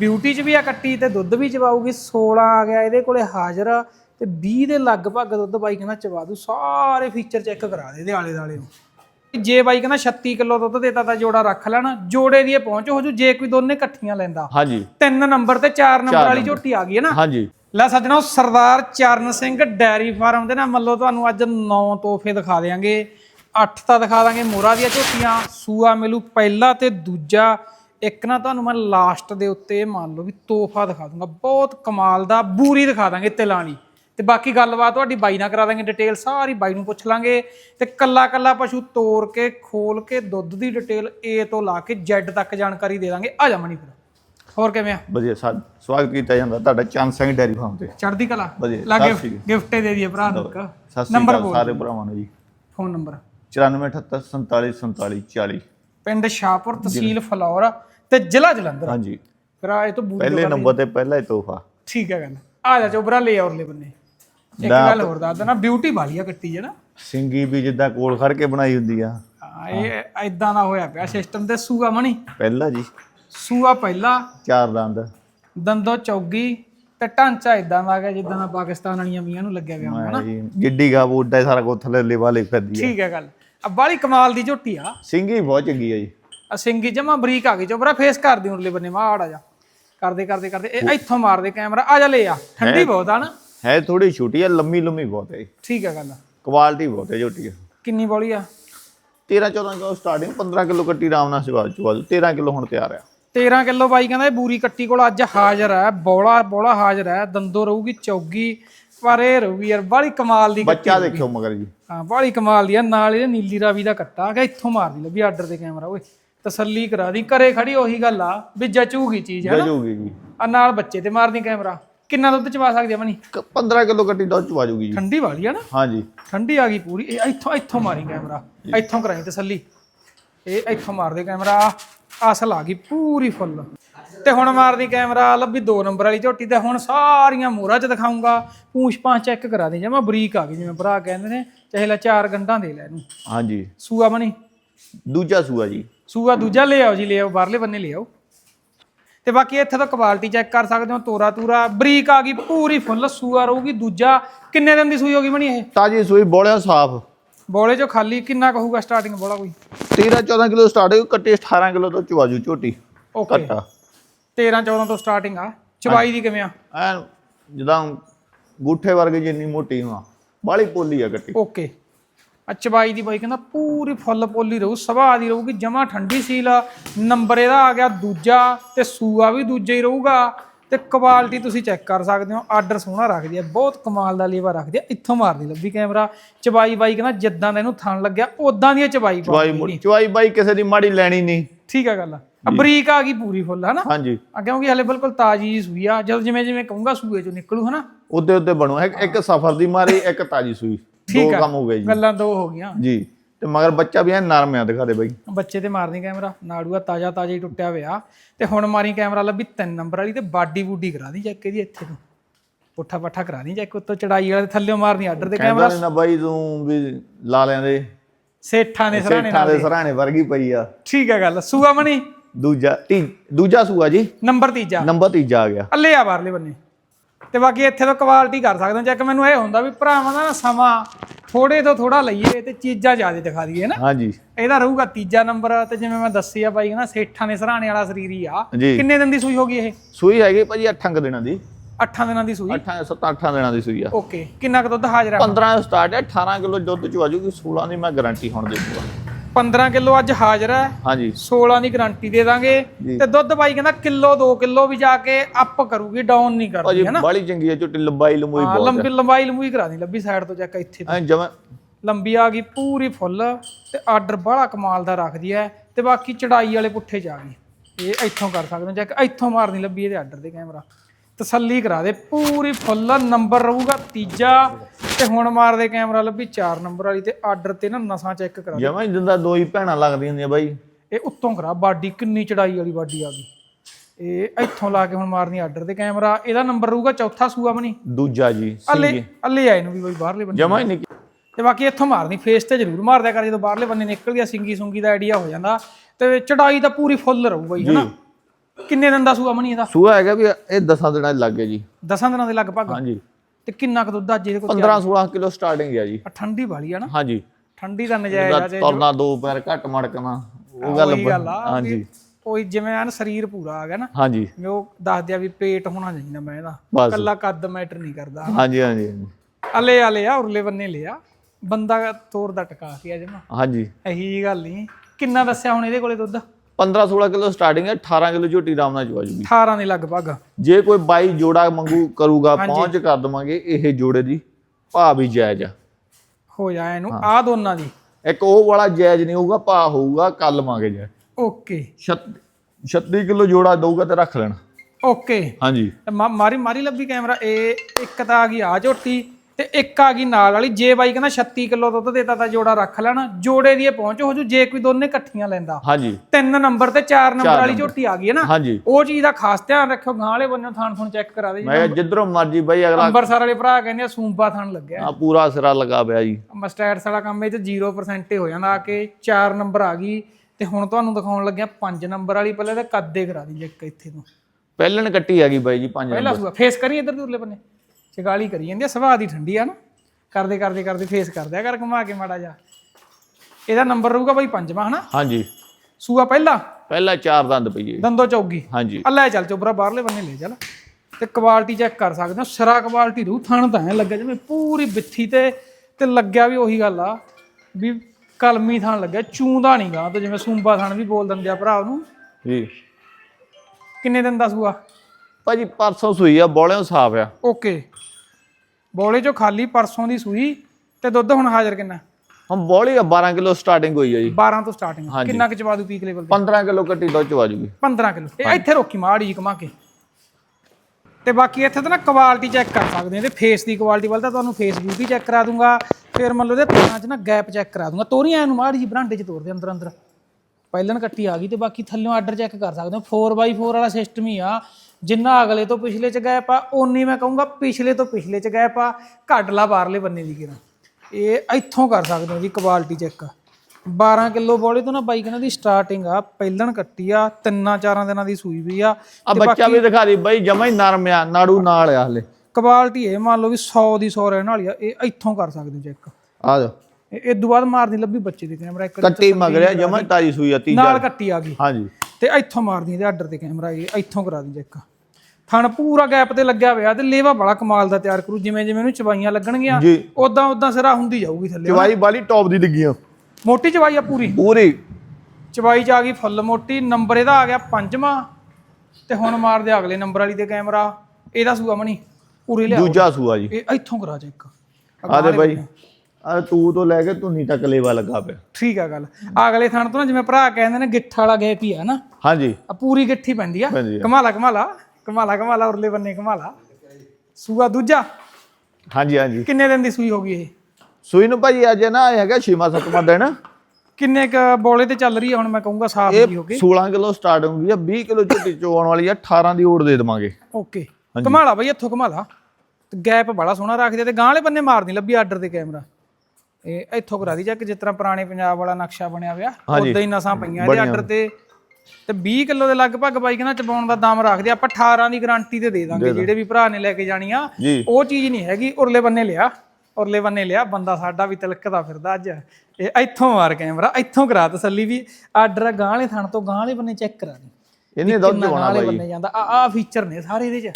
Beauty 'ਚ ਵੀ ਆ ਕੱਟੀ ਤੇ ਦੁੱਧ ਵੀ ਚਵਾਊਗੀ 16 ਆ ਗਿਆ ਇਹਦੇ ਕੋਲੇ ਹਾਜ਼ਰ ਤੇ 20 ਦੇ ਲਗਭਗ ਦੁੱਧ ਬਾਈ ਕਹਿੰਦਾ ਚਵਾ ਦੂ ਸਾਰੇ ਫੀਚਰ ਚੈੱਕ ਕਰਾ ਦੇ ਇਹਦੇ ਆਲੇ ਦਾਲੇ ਨੂੰ। ਜੇ ਬਾਈ ਕਹਿੰਦਾ 36 ਕਿਲੋ ਦੁੱਧ ਦੇਤਾ ਤਾਂ ਜੋੜਾ ਰੱਖ ਲੈਣਾ ਜੋੜੇ ਦੀ ਇਹ ਪਹੁੰਚ ਹੋ ਜੂ ਜੇ ਕੋਈ ਦੋਨੇ ਇਕੱਠੀਆਂ ਲੈਂਦਾ। ਹਾਂਜੀ। ਤਿੰਨ ਨੰਬਰ ਤੇ ਚਾਰ ਨੰਬਰ ਵਾਲੀ ਝੋਟੀ ਆ ਗਈ ਹੈ ਨਾ। ਹਾਂਜੀ। ਲੈ ਸੱਜਣੋ ਸਰਦਾਰ ਚਰਨ ਸਿੰਘ ਡੈਰੀ ਫਾਰਮ ਦੇ ਨਾਲ ਮੱਲੋ ਤੁਹਾਨੂੰ ਅੱਜ 9 ਤੋਹਫੇ ਦਿਖਾ ਦੇਾਂਗੇ 8 ਤਾਂ ਦਿਖਾ ਦਾਂਗੇ ਮੋਰਾ ਦੀਆਂ ਝੋਟੀਆਂ ਸੂਆ ਮਿਲੂ ਪਹਿਲਾ ਤੇ ਦੂਜਾ। ਇੱਕ ਨਾ ਤੁਹਾਨੂੰ ਮੈਂ ਲਾਸਟ ਦੇ ਉੱਤੇ ਮੰਨ ਲਓ ਵੀ ਤੋਹਫਾ ਦਿਖਾ ਦੂੰਗਾ। ਬਹੁਤ ਕਮਾਲ ਦਾ ਬੂਰੀ ਦਿਖਾ ਦਾਂਗੇ ਤਿਲਾਂ ਵਾਲੀ ਤੇ ਬਾਕੀ ਗੱਲਬਾਤ ਤੁਹਾਡੀ ਬਾਈ ਨਾਲ ਕਰਾ ਦਾਂਗੇ ਡਿਟੇਲ ਸਾਰੀ ਬਾਈ ਨੂੰ ਪੁੱਛ ਲਾਂਗੇ। ਤੇ ਕੱਲਾ ਕੱਲਾ ਪਸ਼ੂ ਤੋੜ ਕੇ ਖੋਲ ਕੇ ਦੁੱਧ ਦੀ ਡਿਟੇਲ A ਤੋਂ ਲਾ ਕੇ Z ਤੱਕ ਜਾਣਕਾਰੀ ਦੇ ਦਾਂਗੇ। ਆ ਜਾ ਮਣੀ ਫਿਰ ਹੋਰ ਕਿਵੇਂ ਆ? ਵਧੀਆ ਸਾ ਸਵਾਗਤ ਕੀਤਾ ਜਾਂਦਾ ਤੁਹਾਡਾ ਚੰਦ ਸਿੰਘ ਡੈਰੀ ਫਾਰਮ ਤੇ। ਚੜ੍ਹਦੀ ਕਲਾ? ਵਧੀਆ, ਲਾ ਸਤਿ ਗਿਫਟ ਸ਼੍ਰੀ ਦੇ ਦਈਏ ਭਰਾ ਨੂੰ ਸ੍ਰੀ ਨੰਬਰ ਸਾਰੇ ਭਰਾਵਾਂ ਨੂੰ ਜੀ। ਫੋਨ ਨੰਬਰ 9478474740 ਪਿੰਡ ਸ਼ਾਹਪੁਰ ਤਹਿਸੀਲ ਫਲੌਰ ਤੇ ਜ਼ਿਲ੍ਹਾ ਜਲੰਧਰ ਹਾਂਜੀ। ਇਹ ਤੋਂ ਬੂਰੀ ਪਹਿਲੇ ਨੰਬਰ ਤੇ ਪਹਿਲਾ ਹੀ ਤੋਹਫਾ। ਠੀਕ ਹੈ ਗੱਲ ਆ ਜਾ ਚੋਬਰਾ ਲੈ ਔਰਲੇ ਬੰਨੇ। ਇੱਕ ਗੱਲ ਹੋਰ ਦੱਸ ਦੇਣਾ ਬਿਊਟੀ ਵਾਲੀ ਆ ਕੱਟੀ ਹੈ ਨਾ। ਸਿੰਗੀ ਵੀ ਜਿੱਦਾਂ ਕੋਲ ਖੜ ਕੇ ਬਣਾਈ ਹੁੰਦੀ ਆ। ਹਾਂ, ਇਹ ਐਦਾਂ ਦਾ ਹੋਇਆ ਪਿਆ ਸਿਸਟਮ ਤੇ ਸੂਆ ਮਣੀ। ਪਹਿਲਾ ਜੀ। ਸੂਆ ਪਹਿਲਾ। ਚਾਰ ਦੰਦ। ਦੰਦੋ ਚੌਗੀ ਤੇ ਢਾਂਚਾ ਇਦਾਂ ਦਾ ਹੈਗਾ ਜਿੱਦਾਂ ਦਾ ਪਾਕਿਸਤਾਨ ਵਾਲੀਆਂ ਮੀਆਂ ਨੂੰ ਲੱਗਿਆ ਗਿਆ ਹੁੰਦਾ ਜੀ ਜਿੱਡੀ ਗਾ ਬੋਡਾ ਹੀ ਸਾਰਾ ਕੋ ਥੱਲੇ ਲੇਵਾ ਲੈ ਫਿਰਦੀ ਠੀਕ ਹੈ ਗੱਲ। ਬਾਲੀ ਕਮਾਲ ਦੀ ਝੋਟੀ ਆ। ਸਿੰਗੀ ਬਹੁਤ ਚੰਗੀ ਆ ਜੀ। ਆ ਸਿੰਗੀ ਜਮਾ ਬਰੀਕ ਆ ਗਈ ਚੋਬਰਾ ਫੇਸ ਕਰਦੀ ਉਰਲੇ ਬੰਨੇ ਮਾੜ ਆ ਜਾ। ਕਰਦੇ ਕਰਦੇ ਕਰਦੇ ਇਹ ਇੱਥੋਂ ਮਾਰਦੇ ਕੈਮਰਾ ਆ ਜਾ ਲੈ ਆ। ਠੰਡੀ ਬਹੁਤ ਆ ਨਾ। ਹੈ ਥੋੜੀ ਛੋਟੀ ਆ ਲੰਮੀ ਲੰਮੀ ਬਹੁਤ ਹੈ ਠੀਕ ਹੈ ਗੱਲ ਕੁਆਲਿਟੀ ਬਹੁਤ ਹੈ ਝੋਟੀ ਦੀ। ਕਿੰਨੀ ਬੋਲੀ ਆ? 13 14 ਕਿਲੋ ਸਟਾਰਟਿੰਗ 15 ਕਿਲੋ ਕੱਟੀ ਆਰਾਮ ਨਾਲ ਸਿਵਾ ਚੁਆ 13 ਕਿਲੋ ਹੁਣ ਤਿਆਰ ਆ। 13 ਕਿਲੋ ਬਾਈ ਕਹਿੰਦਾ ਇਹ ਬੂਰੀ ਕੱਟੀ ਕੋਲ ਅੱਜ ਹਾਜ਼ਰ ਹੈ ਬੋਲਾ ਬੋਲਾ ਹਾਜ਼ਰ ਹੈ ਦੰਦੋ ਰਹੂਗੀ ਚੌਗੀ। ਪਰ ਇਹ ਰਹੂਗੀ ਯਾਰ ਬਾਲੀ ਕਮਾਲ ਦੀ ਬੱਚਾ ਦੇਖਿਓ ਮਗਰ ਜੀ। ਹਾਂ ਬਾਲੀ ਕਮਾਲ ਦੀ ਆ ਨਾਲ ਇਹ ਨੀਲੀ ਰਾਵੀ ਦਾ ਕੱਟਾ ਕਿ ਇੱਥੋਂ ਮਾਰਦੀ ਲੱਭੀ ਆਰਡਰ ਦੇ ਕੈਮਰਾ ਓਏ ਤਸੱਲੀ ਕਰਾ ਦੀ ਘਰੇ ਖੜੀ ਉਹੀ ਗੱਲ ਆ ਵੀ ਜਚੂਗੀ ਚੀਜ਼ ਹੈ ਨਾ? ਜਜੂਗੀ ਜੀ। ਆ ਨਾਲ ਬੱਚੇ ਤੇ ਮਾਰਦੀ ਕੈਮਰਾ ਕਿੰਨਾ ਦੁੱਧ ਚਵਾ ਸਕਦੀ ਆ ਮਣੀ ਕ- 15 ਕਿਲੋ ਕੱਟੀ ਦੁੱਧ ਚਵਾ ਜੂਗੀ ਜੀ। ਠੰਡੀ ਵਾਲੀ ਆ ਨਾ? ਹਾਂਜੀ। ਠੰਡੀ ਆ ਗਈ ਪੂਰੀ ਇਹ ਇੱਥੋਂ ਇੱਥੋਂ ਮਾਰੀ ਕੈਮਰਾ ਇੱਥੋਂ ਕਰਾਈ ਤਸੱਲੀ। ਇਹ ਇੱਥੋਂ ਮਾਰਦੇ ਕੈਮਰਾ ਅਸਲ ਆ ਗਈ ਪੂਰੀ ਫੁੱਲ। ਤੇ ਹੁਣ ਮਾਰਦੀ ਕੈਮਰਾ ਲੱਭੀ 2 ਨੰਬਰ ਵਾਲੀ ਝੋਟੀ ਤੇ ਹੁਣ ਸਾਰੀਆਂ ਮੋਹਰਾਂ 'ਚ ਦਿਖਾਉਂਗਾ ਪੂਛ ਪਾਂਚ ਚੈੱਕ ਕਰਾ ਦੇ ਜਮਾ ਬਰੀਕ ਆ ਗਈ ਜਿਵੇਂ ਭਰਾ ਕਹਿੰਦੇ ਨੇ ਚਾਹੇ ਲੈ ਚਾਰ ਗੰਢਾਂ ਦੇ ਲੈ ਇਹਨੂੰ। ਹਾਂਜੀ। ਸੂਆ ਬਣੀ? ਦੂਜਾ ਸੂਆ ਜੀ। ਸੂਆ ਦੂਜਾ ਲੈ ਆਓ ਜੀ ਲੈ ਆਓ ਬਾਹਰਲੇ ਬੰਨੇ ਲੈ ਆਓ। ਤੇ ਬਾਕੀ ਇੱਥੇ ਤਾਂ ਕੁਆਲਿਟੀ ਚੈੱਕ ਕਰ ਸਕਦੇ ਹੋ ਤੋਰਾ ਤੂਰਾ ਬਰੀਕ ਆ ਗਈ ਪੂਰੀ ਫੁੱਲ ਸੂਆ ਰਹੂਗੀ ਦੂਜਾ ਕਿੰਨੇ ਦਿਨ ਦੀ ਸੂਈ ਹੋਗੀ ਬਣੀ ਇਹ? ਤਾਜੀ ਸੂਈ ਬੋਲਿਆ ਸਾਫ਼। ਬੋਲੇ ਚੋਂ ਖਾਲੀ ਕਿੰਨਾ ਕਹੂਗਾ ਸਟਾਰਟਿੰਗ ਬੋਲਾ ਕੋਈ? 13 14 ਕਿਲੋ ਸਟਾਰਟ ਹੈ ਕੱਟੀ 18 ਕਿਲੋ ਤੋਂ ਚਵਾ ਜੂ ਝੋਟੀ ਓਕੇ ਕੱਟਾ 13 14 ਤੋਂ ਸਟਾਰਟਿੰਗ ਆ। ਚਵਾਈ ਦੀ ਕਿਵੇਂ ਆ? ਐਨ ਜਦਾਂ ਗੂਠੇ ਵਰਗੇ ਜਿੰਨੀ ਮੋਟੀ ਆ। ਬਾਲੀ ਪੋਲੀ ਆ ਕੱਟੀ ਓਕੇ। ਆ ਚਵਾਈ ਦੀ ਬਾਈ ਕਹਿੰਦਾ ਪੂਰੀ ਫੁੱਲ ਪੋਲੀ ਰਹੂ ਸੁਭਾਅ ਦੀ ਰਹੂਗੀ ਜਮਾ ਠੰਡੀ ਸੀਲ। ਨੰਬਰ ਇਹਦਾ ਆ ਗਿਆ ਦੂਜਾ ਤੇ ਸੂਆ ਵੀ ਦੂਜਾ ਹੀ ਰਹੂਗਾ। ਤੇ ਕੁਆਲਿਟੀ ਤੁਸੀਂ ਚੈੱਕ ਕਰ ਸਕਦੇ ਹੋ। ਆਰਡਰ ਸੋਹਣਾ ਰੱਖਦੀ ਹੈ ਬਹੁਤ ਕਮਾਲ ਦਾ ਲੇਵਾ ਰੱਖਦੀ ਹੈ ਇੱਥੋਂ ਮਾਰਦੀ ਲੱਭੀ ਕੈਮਰਾ ਚਵਾਈ ਬਾਈ ਕਹਿੰਦਾ ਜਿੱਦਾਂ ਦਾ ਇਹਨੂੰ ਥਣ ਲੱਗਿਆ ਉਦਾਂ ਦੀ। ਚਵਾਈ ਮੋਟੀ ਚਵਾਈ ਬਾਈ ਕਿਸੇ ਦੀ ਮਾੜੀ ਲੈਣੀ ਨਹੀਂ। ਠੀਕ ਆ ਗੱਲ ਆ ਬਰੀਕ ਆ ਗਈ ਪੂਰੀ ਫੁੱਲ ਹਨਾ? ਹਾਂਜੀ। ਆ ਕਿਉਂਕਿ ਹਲੇ ਬਿਲਕੁਲ ਤਾਜੀ ਸੂਈ ਆ ਜਦ ਜਿਵੇਂ ਜਿਵੇਂ ਕਹੂੰਗਾ ਸੂਏ ਚੋਂ ਨਿਕਲੂ ਹਨਾ? ਉੱਤੇ ਉੱਤੇ ਬਣੋ। ਇੱਕ ਇੱਕ ਸਫਰ ਦੀ ਮਾਰੀ ਇੱਕ ਤਾਜੀ ਸੂਈ। ਦੋ ਆ। ਕੰਮ ਹੋ ਗਏ ਜੀ। ਗੱਲਾਂ ਦੋ ਹੋ ਗਈਆਂ। ਜੀ। ਤੇ ਮਗਰ ਬੱਚਾ ਵੀ ਐ ਨਰਮ ਆ ਦਿਖਾ ਦੇ ਬਾਈ। ਬੱਚੇ ਤੇ ਮਾਰਨੀ ਕੈਮਰਾ ਨਾੜੂਆ ਤਾਜ਼ਾ ਤਾਜ਼ਾ ਹੀ ਟੁੱਟਿਆ ਹੋਇਆ। ਤੇ ਹੁਣ ਮਾਰੀ ਕੈਮਰਾ ਲੱਭੀ ਤਿੰਨ ਨੰਬਰ ਵਾਲੀ ਤੇ ਬਾਡੀ ਬੂਡੀ ਕਰਾ ਦੀ ਚੈੱਕ ਇਹਦੀ ਇੱਥੇ ਤੋਂ। ਪੁੱਠਾ ਪੱਠਾ ਕਰਾ ਦੀ ਚੈੱਕ ਉੱਤੋਂ ਚੜਾਈ ਵਾਲੇ ਥੱਲੇੋਂ ਮਾਰਨੀ ਆਰਡਰ ਦੇ ਕੈਮਰਾ। ਨੀ ਬਾਈ ਤੂੰ ਵੀ ਲਾ ਲੈਂਦੇ। ਸੇਠਾਂ ਦੇ ਸਰਾਣੇ ਸੇਠਾਂ ਦੇ ਸਰਾਣੇ ਵਰਗੀ ਪਈ ਆ। ਠੀਕ ਹੈ ਗੱਲ। ਸੂਆ ਮਣੀ? ਦੂਜਾ ਤੀ ਦੂਜਾ ਸੂਆ ਜੀ? ਨੰਬਰ ਤੀਜਾ। ਨੰਬਰ ਤੀਜਾ ਆ ਗਿਆ। ਅੱਲੇ ਆ ਬਾਹਰਲੇ ਬੰਨੇ। ਤੇ ਬਾਕੀ ਇੱਥੇ ਤੋਂ ਕੁਆਲਿਟੀ ਕਰ ਸਕਦੇ। ਹੋ ਚੈੱਕ ਮੈਨੂੰ ਇਹ ਹੁੰਦਾ ਵੀ ਭਰਾਵਾਂ ਦਾ ਨਾ ਸਮਾਂ ਥੋੜੇ ਤੋਂ ਥੋੜਾ ਲਈਏ ਤੇ ਚੀਜ਼ਾਂ ਜ਼ਿਆਦਾ ਦਿਖਾ ਦਈਏ ਨਾ ਹਾਂਜੀ। ਇਹਦਾ ਰਹੂਗਾ ਤੀਜਾ ਨੰਬਰ ਤੇ ਜਿਵੇਂ ਮੈਂ ਦੱਸੀ ਆ ਬਾਈ ਨਾ ਸੇਠਾਂ ਦੇ ਸਰਾਣੇ ਵਾਲਾ ਸਰੀਰ ਹੀ ਆ। ਕਿੰਨੇ ਦਿਨ ਦੀ ਸੂਈ ਹੋਗੀ ਇਹ? ਸੂਈ ਹੈਗੀ ਭਾਜੀ 8 ਕੁ ਦਿਨਾਂ ਦੀ। 8 ਦਿਨਾਂ ਦੀ ਸੂਈ? 8 7 8 ਦਿਨਾਂ ਦੀ ਸੂਈ ਆ। ਓਕੇ। ਕਿੰਨਾ ਕੁ ਦੁੱਧ ਹਾਜ਼ਰ ਆ? 15 ਸਟਾਰਟ ਹੈ 18 ਕਿਲੋ ਦੁੱਧ ਚ ਆਜੂਗੀ 16 ਦੀ ਮੈਂ ਗਾਰੰਟੀ ਹੁਣ ਦੇ ਦੂੰਗਾ। 15 ਕਿਲੋ ਅੱਜ ਹਾਜ਼ਰ ਹੈ। ਹਾਂਜੀ। 16 ਦੀ ਗਾਰੰਟੀ ਦੇ ਦਾਂਗੇ। ਤੇ ਦੁੱਧ ਬਾਈ ਕਹਿੰਦਾ ਕਿਲੋ 2 ਕਿਲੋ ਵੀ ਜਾ ਕੇ ਅਪ ਕਰੂਗੀ ਡਾਊਨ ਨਹੀਂ ਕਰਦੀ ਹੈ ਨਾ ਬੜੀ ਚੰਗੀ ਹੈ ਝੋਟੀ ਲੰਬਾਈ ਲੰਬੂਈ ਬਹੁਤ ਲੰਬੀ ਲੰਬਾਈ ਲੰਬੂਈ ਕਰਾ ਦੀ ਲੱਭੀ ਸਾਈਡ ਤੋਂ ਚੈੱਕ ਇੱਥੇ। ਐ ਜਮਾ ਲੰਬੀ ਆ ਗਈ ਪੂਰੀ ਫੁੱਲ ਤੇ ਆਰਡਰ ਬੜਾ ਕਮਾਲ ਦਾ ਰੱਖਦੀ ਹੈ ਤੇ ਬਾਕੀ ਚੜਾਈ ਵਾਲੇ ਪੁੱਠੇ ਜਾ ਗਈ ਇਹ ਇੱਥੋਂ ਕਰ ਸਕਦੇ ਹੋ ਚੈੱਕ ਇੱਥੋਂ ਮਾਰਨੀ ਲੱਭੀ ਇਹਦੇ ਆਰਡਰ ਦੇ ਕੈਮਰਾ ਤਸੱਲੀ ਕਰਾ ਦੇ ਪੂਰੀ ਫੁੱਲ ਨੰਬਰ ਰਹੂਗਾ ਤੀਜਾ ਤੇ ਹੁਣ ਮਾਰਦੇ ਕੈਮਰਾ ਲੱਭੀ 4 ਨੰਬਰ ਵਾਲੀ ਤੇ ਆਰਡਰ ਤੇ ਨਾ ਨਸਾਂ ਚੈੱਕ ਕਰਾ ਦੇ। ਜਮਾ ਦਿੰਦਾ ਦੋ ਹੀ ਭੈਣਾਂ ਲੱਗਦੀਆਂ ਹੁੰਦੀਆਂ ਬਾਈ। ਇਹ ਉੱਤੋਂ ਕਰਾ ਬਾਡੀ ਕਿੰਨੀ ਚੜਾਈ ਵਾਲੀ ਬਾਡੀ ਆ ਗਈ। ਇਹ ਇੱਥੋਂ ਲਾ ਕੇ ਹੁਣ ਮਾਰਨੀ ਆਰਡਰ ਤੇ ਕੈਮਰਾ ਇਹਦਾ ਨੰਬਰ ਰਹੂਗਾ ਚੌਥਾ ਸੂਆ ਬਣੀ ਦੂਜਾ ਜੀ ਅੱਲੇ ਅੱਲੇ ਆਏ ਨੂੰ ਵੀ ਬਈ ਬਾਹਰਲੇ ਬੰਨੇ ਜਮਾ ਹੀ ਨਹੀਂ ਤੇ ਬਾਕੀ ਇੱਥੋਂ ਮਾਰਨੀ ਫੇਸ ਤੇ ਜ਼ਰੂਰ ਮਾਰਦਿਆ ਕਰ ਜਦੋਂ ਬਾਹਰਲੇ ਬੰਨੇ ਨਿਕਲ ਗਿਆ ਸਿੰਗੀ ਸੁੰਗੀ ਦਾ ਆਈਡੀਆ ਹੋ ਜਾਂਦਾ। ਤੇ ਚੜਾਈ ਤਾਂ ਪੂਰੀ ਫੁੱਲ ਰਹੂ ਬਈ ਹਨਾ? ਕਿੰਨੇ ਦਿਨ ਦਾ ਸੂਆ ਮਣੀ ਇਹਦਾ? ਸੂਆ ਹੈਗਾ ਵੀ ਇਹ 10 ਦਿਨਾਂ ਦੇ ਲੱਗੇ ਜੀ। ਦਸਾਂ ਦਿਨਾਂ ਦੇ ਲਗਭਗ? ਹਾਂਜੀ। ਤੇ ਕਿੰਨਾ ਕੁ ਦੁੱਧ ਅੱਜ ਇਹਦੇ ਕੋਲ 15 16 ਕਿਲੋ ਸਟਾਰਟਿੰਗ ਹੈ ਜੀ। ਠੰਡੀ ਵਾਲੀ ਆ ਨਾ? ਹਾਂਜੀ। ਠੰਡੀ ਦਾ ਨਜਾਇਜ਼ ਆ ਜੇ ਤੁਰਨਾ ਦੋ ਪੈਰ ਘੱਟ ਮੜਕਣਾ ਉਹ ਗੱਲ ਹਾਂਜੀ। ਕੋਈ ਜਿਵੇਂ ਐਨ ਸਰੀਰ ਪੂਰਾ ਆ ਗਿਆ ਨਾ ਹਾਂਜੀ। ਉਹ ਦੱਸਦੇ ਆ ਵੀ ਪੇਟ ਹੋਣਾ ਚਾਹੀਦਾ ਮੈਂ ਇਹਦਾ। ਬਸ। ਕੱਲਾ ਕੱਦ ਮੈਟਰ ਨਹੀਂ ਕਰਦਾ। ਹਾਂਜੀ ਹਾਂਜੀ ਹਾਂਜੀ। ਅਲੇ ਅਲੇ ਆ ਉਰਲੇ ਬੰਨੇ ਲਿਆ ਬੰਦਾ ਤੋਰ ਦਾ ਟਕਾ ਕੇ ਆ ਜਮਾ। ਹਾਂਜੀ। ਇਹੀ ਗੱਲ ਨਹੀਂ ਕਿੰਨਾ ਦੱਸਿਆ ਹੁਣ ਇਹਦੇ ਕੋਲੇ ਦੁੱਧ? 15 16 ਕਿਲੋ ਸਟਾਰਟਿੰਗ ਹੈ 18 ਕਿਲੋ ਝੋਟੀ ਆਰਾਮ ਨਾਲ ਜੂਗੀ। 18 ਦੇ ਲਗਭਗ। ਜੇ ਕੋਈ ਬਾਈ ਜੋੜਾ ਮੰਗੂ ਕਰੂਗਾ ਪਹੁੰਚ ਕਰ ਦਵਾਂਗੇ ਇਹ ਜੋੜੇ ਦੀ ਭਾਅ ਵੀ ਜਾਇਜ਼ ਆ। ਹੋ ਜਾ ਇਹਨੂੰ ਆ ਦੋਨਾਂ ਦੀ। ਇੱਕ ਉਹ ਵਾਲਾ ਜਾਇਜ਼ ਨਹੀਂ ਹੋਊਗਾ ਭਾਅ ਹੋਊਗਾ ਕੱਲ ਮੰਗੇ ਜਾਏ ਓਕੇ। 36 ਕਿਲੋ ਜੋੜਾ ਦਊਗਾ ਤੇ ਰੱਖ ਲੈਣਾ। ਓਕੇ। ਹਾਂਜੀ। ਮਾਰੀ ਮਾਰੀ ਲੱਭੀ ਕੈਮਰਾ ਇਹ ਇੱਕ ਤਾਂ ਆ ਗਈ ਆ ਝੋਟੀ ਤੇ ਇੱਕ ਆ ਗਈ ਨਾਲ ਵਾਲੀ ਜੇ ਬਾਈ ਕਹਿੰਦਾ 36 ਕਿਲੋ ਦੁੱਧ ਦੇਤਾ ਤਾਂ ਜੋੜਾ ਰੱਖ ਲੈਣਾ ਜੋੜੇ ਦੀ ਇਹ ਪਹੁੰਚ ਹੋ ਜੂ ਜੇ ਕੋਈ ਦੋਨੇ ਇਕੱਠੀਆਂ ਲੈਂਦਾ। ਹਾਂਜੀ। ਤਿੰਨ ਨੰਬਰ ਤੇ ਚਾਰ ਨੰਬਰ ਵਾਲੀ ਝੋਟੀ ਆ ਗਈ ਹੈ ਨਾ। ਹਾਂਜੀ। ਉਹ ਚੀਜ਼ ਦਾ ਖਾਸ ਧਿਆਨ ਰੱਖਿਓ ਗਾਂ ਵਾਲੇ ਬੰਨੇ ਥਾਣ ਥਣ ਚੈੱਕ ਕਰਾ ਦੇ ਜੀ। ਮੈਂ ਜਿੱਧਰੋਂ ਮਰਜ਼ੀ ਬਾਈ ਅਗਲਾ ਅੰਬਰਸਰ ਵਾਲੇ ਭਰਾ ਕਹਿੰਦੇ ਆ ਸੂੰਬਾ ਥਣ ਲੱਗਿਆ। ਆ ਪੂਰਾ ਸਿਰਾ ਲਗਾ ਪਿਆ ਜੀ। ਮਸਟੈਟਸ ਵਾਲਾ ਕੰਮ ਇਹ ਚ 0% ਹੀ ਹੋ ਜਾਂਦਾ ਆ ਕੇ 4 ਨੰਬਰ ਆ ਗਈ। ਤੇ ਹੁਣ ਤੁਹਾਨੂੰ ਦਿਖਾਉਣ ਲੱਗਿਆ 5 ਨੰਬਰ ਵਾਲੀ ਪਹਿਲੇ ਤਾਂ ਕੱਦੇ ਕਰਾ ਦੀ ਇੱਕ ਇੱਥੇ ਤੋਂ। ਪਹਿਲਣ ਕੱਟੀ ਹੈਗੀ ਬਾਈ ਜੀ ਪੰਜ ਪਹਿਲਾ ਸੂਆ ਫੇਸ ਕਰੀ ਇੱਧਰ ਦੂਰਲੇ ਬੰਨੇ। ਚਗਾਲੀ ਕਰੀ ਜਾਂਦੀ ਆ ਸੁਭਾਅ ਦੀ ਠੰਡੀ ਆ ਨਾ। ਕਰਦੇ ਕਰਦੇ ਕਰਦੇ ਫੇਸ ਕਰਦਿਆ ਕਰ ਘੁਮਾ ਕੇ ਮਾੜਾ ਜਾ ਇਹਦਾ ਨੰਬਰ ਰਹੂਗਾ ਬਾਈ ਪੰਜਵਾਂ ਹਨਾ? ਹਾਂਜੀ। ਸੂਆ ਪਹਿਲਾ? ਪਹਿਲਾ ਚਾਰ ਦੰਦ ਪਈ ਜੀ। ਦੰਦੋ ਚੌਗੀ। ਹਾਂਜੀ। ਆ ਲੈ ਚੱਲ ਚੋਬਰਾ ਬਾਹਰਲੇ ਬੰਨੇ ਲੈ ਚੱਲ। ਤੇ ਕੁਆਲਿਟੀ ਚੈੱਕ ਕਰ ਸਕਦੇ ਹੋ ਸਿਰਾ ਕੁਆਲਿਟੀ ਰੂ ਥਣ ਤਾਂ ਐ ਲੱਗਾ ਜਿਵੇਂ ਪੂਰੀ ਬਿੱਥੀ ਤੇ ਤੇ ਲੱਗਿਆ ਵੀ ਉਹੀ ਗੱਲ ਆ ਵੀ ਕਲਮੀ ਥਣ ਲੱਗਿਆ ਚੂੰਦਾ ਨਹੀਂ ਗਾ ਤੇ ਜਿਵੇਂ ਸੂੰਬਾ ਥਣ ਵੀ ਬੋਲ ਦਿੰਦੇ ਆ ਭਰਾ ਉਹਨੂੰ। ਜੀ। ਕਿੰਨੇ ਦਿਨ ਦਾ ਸੂਆ? ਭਾਜੀ ਪਰਸੋਂ ਸੂਈ ਆ ਬੋਲਿਓ ਸਾਫ਼ ਆ। ਓਕੇ ਬੋਲੇ ਚੋਂ ਖਾਲੀ ਪਰਸੋਂ ਦੀ ਸੂਈ ਤੇ ਦੁੱਧ ਹੁਣ ਹਾਜ਼ਰ ਕਿੰਨਾ? ਹੁਣ ਬੋਲੀ ਆ 12 ਕਿਲੋ ਸਟਾਰਟਿੰਗ ਹੋਈ ਆ ਜੀ। 12 ਤੋਂ ਸਟਾਰਟਿੰਗ ਕਿੰਨਾ ਕੁ ਚਵਾ ਦੂ ਪੀਕ ਲੈਵਲ ਤੇ? 15 ਕਿਲੋ ਕੱਟੀ ਦੁੱਧ ਚਵਾ ਜੂਗੀ। 15 ਕਿਲੋ। ਇਹ ਇੱਥੇ ਰੋਕੀ ਮਾੜੀ ਜੀ ਕਮਾ ਕੇ। ਤੇ ਬਾਕੀ ਇੱਥੇ ਤਾਂ ਨਾ ਕੁਆਲਿਟੀ ਚੈੱਕ ਕਰ ਸਕਦੇ ਆ। ਤੇ ਫੇਸ ਦੀ ਕੁਆਲਿਟੀ ਵੱਲ ਤਾਂ ਤੁਹਾਨੂੰ ਫੇਸ ਬਿਊਟੀ ਚੈੱਕ ਕਰਾ ਦੂੰਗਾ। ਫਿਰ ਮੰਨ ਲਓ ਇਹਦੇ ਪੈਰਾਂ 'ਚ ਨਾ ਗੈਪ ਚੈੱਕ ਕਰਾ ਦੂੰਗਾ। ਤੋਰੀਆਂ ਨੂੰ ਮਾੜੀ ਜੀ ਬਰਾਂਡੇ 'ਚ ਤੋਰ ਦੇ ਅੰਦਰ ਅੰਦਰ ਪਹਿਲਣ ਕੱਟੀ ਆ ਗਈ ਤੇ ਬਾਕੀ ਥੱਲਿਓਂ ਆਰਡਰ ਚੈੱਕ ਕਰ ਸਕਦੇ ਹੋ। 4x4 ਵਾਲਾ ਸਿਸਟਮ ਹੀ ਆ। ਜਿੰਨਾ ਅਗਲੇ ਤੋਂ ਪਿਛਲੇ 'ਚ ਗੈਪ ਆ ਓਨੀ ਮੈਂ ਕਹੂੰਗਾ ਪਿਛਲੇ ਤੋਂ ਪਿਛਲੇ 'ਚ ਗੈਪ ਆ। ਘੱਟ ਲਾ ਬਾਹਰਲੇ ਬੰਨੇ ਦੀ ਕਿਰਾਂ। ਇਹ ਇੱਥੋਂ ਕਰ ਸਕਦੇ ਹੋ ਜੀ ਕੁਆਲਿਟੀ ਚੈੱਕ 12 ਕਿਲੋ ਬੋਲੇ ਤੋਂ ਨਾ ਬਾਈ ਕਹਿੰਦਾ ਦੀ ਸਟਾਰਟਿੰਗ ਆ ਪਹਿਲਣ ਕੱਟੀ ਆ ਤਿੰਨਾਂ ਚਾਰਾਂ ਦਿਨਾਂ ਦੀ ਸੂਈ ਵੀ ਆ। ਆ ਬੱਚਾ ਵੀ ਦਿਖਾ ਦੀ ਬਾਈ ਜਮਾ ਹੀ ਨਰਮ ਆ ਨਾੜੂ ਨਾਲ ਆ ਹਲੇ। ਕੁਆਲਿਟੀ ਇਹ ਮੰਨ ਲਓ ਵੀ 100 ਦੀ 100 ਰਹਿਣ ਵਾਲੀ ਆ ਇਹ ਇੱਥੋਂ ਕਰ ਸਕਦੇ ਹੋ ਚੈੱਕ ਆ ਜਾ ਇਹ ਤੋਂ ਬਾਅਦ ਮਾਰਦੀ ਲੱਭੀ ਬੱਚੇ ਦੇ ਕੈਮਰਾ ਇੱਕ ਕੱਟੀ ਮਗਰਿਆ ਜਮਾ ਤਾਜੀ ਸੂਈ ਆ ਤੀਜਾ ਨਾਲ ਕੱਟੀ ਆ ਗਈ। ਹਾਂਜੀ। ਤੇ ਇੱਥੋਂ ਮਾਰਦੀ ਇਹਦੇ ਆਰਡਰ ਤੇ ਕੈਮਰਾ ਇਹ ਇੱਥੋਂ ਕਰਾ ਦੀ ਚੈੱਕ ਥਣ ਪੂਰਾ ਗੈਪ ਤੇ ਲੱਗਿਆ ਹੋਇਆ ਤੇ ਲੇਵਾ ਬੜਾ ਕਮਾਲ ਦਾ ਤਿਆਰ ਕਰੂ ਜਿਵੇਂ ਜਿਵੇਂ ਇਹਨੂੰ ਚਵਾਈਆਂ ਲੱਗਣਗੀਆਂ ਉਦਾਂ ਉਦਾਂ ਸਿਰਾ ਹੁੰਦੀ ਜਾਊਗੀ ਥੱਲੇ। ਚਵਾਈ ਵਾਲੀ ਟੌਪ ਦੀ ਡਿੱਗੀਆਂ। ਮੋਟੀ ਚਵਾਈ ਆ ਪੂਰੀ? ਪੂਰੀ। ਚਵਾਈ ਚ ਆ ਗਈ ਫੁੱਲ ਮੋਟੀ ਨੰਬਰ ਇਹਦਾ ਆ ਗਿਆ ਪੰਜਵਾਂ ਤੇ ਹੁਣ ਮਾਰਦੇ ਅਗਲੇ ਨੰਬਰ ਵਾਲੀ ਤੇ ਕੈਮਰਾ ਇਹਦਾ ਸੂਆ ਮਣੀ ਪੂਰੇ ਲਿਆ ਦੂਜਾ ਸੂਆ ਜੀ। ਇਹ ਇੱਥੋਂ ਕਰਾ ਚੈੱਕ ਆ ਦੇ ਬਾਈ। ਆ ਤੂੰ ਤੋਂ ਲੈ ਕੇ ਧੁੰਨੀ ਤੱਕ ਲੇਵਾ ਲੱਗਾ ਪਿਆ। ਠੀਕ ਆ ਗੱਲ। ਅਗਲੇ ਥਣ ਤੋਂ ਨਾ ਜਿਵੇਂ ਭਰਾ ਕਹਿੰਦੇ ਨੇ ਗਿੱਠ ਵਾਲਾ ਗੈਪ ਹੀ ਆ ਨਾ ਹਾਂਜੀ। ਆ ਪੂਰੀ ਗਿੱਠੀ ਪੈਂਦੀ ਆ। ਕਮਾਲਾ ਕਮਾਲਾ ਕਮਾਲਾ ਕਮਾਲਾ ਉਰਲੇ ਬੰਨੇ ਕਮਾਲਾ ਸੂਆ ਦੂਜਾ? ਹਾਂਜੀ ਹਾਂਜੀ। ਕਿੰਨੇ ਦਿਨ ਦੀ ਸੂਈ ਹੋ ਗਈ ਇਹ? ਸੂਈ ਨੂੰ ਭਾਜੀ ਅੱਜ ਨਾ ਇਹ ਹੈਗਾ ਛੇਵਾਂ ਸੱਤਵਾਂ ਦਿਨ। ਕਿੰਨੇ ਕ ਬੋਲੇ ਤੇ ਚੱਲ ਰਹੀ ਆ ਹੁਣ ਮੈਂ ਕਹੂੰਗਾ ਸਾਫ਼ ਇਹ ਜੀ ਹੋ ਗਈ। 16 ਕਿਲੋ ਸਟਾਰਟ ਹੋਊਗੀ ਆ 20 ਕਿਲੋ ਝੋਟੀ ਚੋਣ ਵਾਲੀ ਆ 18 ਦੀ ਓੜ ਦੇ ਦੇਵਾਂਗੇ। ਓਕੇ। ਕਮਾਲਾ ਬਈ ਇੱਥੋਂ ਕਮਾਲਾ ਗੈਪ ਬੜਾ ਸੋਹਣਾ ਰੱਖਦੇ ਤੇ ਗਾਂ ਵਾਲੇ ਬੰਨੇ ਮਾਰਦੀ ਲੱਭੀ ਆਰਡਰ ਤੇ ਕੈਮਰਾ। ਇਹ ਇੱਥੋਂ ਕਰਾ ਦੀ ਚੈੱਕ ਜਿਸ ਤਰ੍ਹਾਂ ਪੁਰਾਣੇ ਪੰਜਾਬ ਵਾਲਾ ਨਕਸ਼ਾ ਬਣਿਆ ਹੋਇਆ ਉਦਾਂ ਹੀ ਨਸਾਂ ਪਈਆਂ ਇਹਦੇ ਆਰਡਰ ਤੇ ਤੇ 20 ਕਿਲੋ ਦੇ ਲਗਭਗ ਬਾਈ ਕਹਿੰਦਾ ਚਬਾਉਣ ਦਾ ਦਮ ਰੱਖਦੇ। ਆਪਾਂ 18 ਦੀ ਗਾਰੰਟੀ ਤੇ ਦੇ ਦਾਂਗੇ ਜਿਹੜੇ ਵੀ ਭਰਾ ਨੇ ਲੈ ਕੇ ਜਾਣੀ ਆ ਉਹ ਚੀਜ਼ ਨਹੀਂ ਹੈਗੀ ਉਰਲੇ ਬੰਨੇ ਲਿਆ ਉਰਲੇ ਬੰਨੇ ਲਿਆ ਬੰਦਾ ਸਾਡਾ ਵੀ ਤਿਲਕਦਾ ਫਿਰਦਾ ਅੱਜ। ਇਹ ਇੱਥੋਂ ਮਾਰ ਕੈਮਰਾ ਇੱਥੋਂ ਕਰਾ ਤਸੱਲੀ ਵੀ ਆਰਡਰ ਗਾਂ ਵਾਲੇ ਥਣ ਤੋਂ ਗਾਂ ਵਾਲੇ ਬੰਨੇ ਚੈੱਕ ਕਰਾ ਦੀ। ਇਹਨੇ ਦੁੱਧ ਚੋਣਾ ਬਾਈ। ਬੰਨੇ ਜਾਂਦਾ ਆ ਆ ਫੀਚਰ ਨੇ ਸਾਰੇ ਇਹਦੇ ਚ।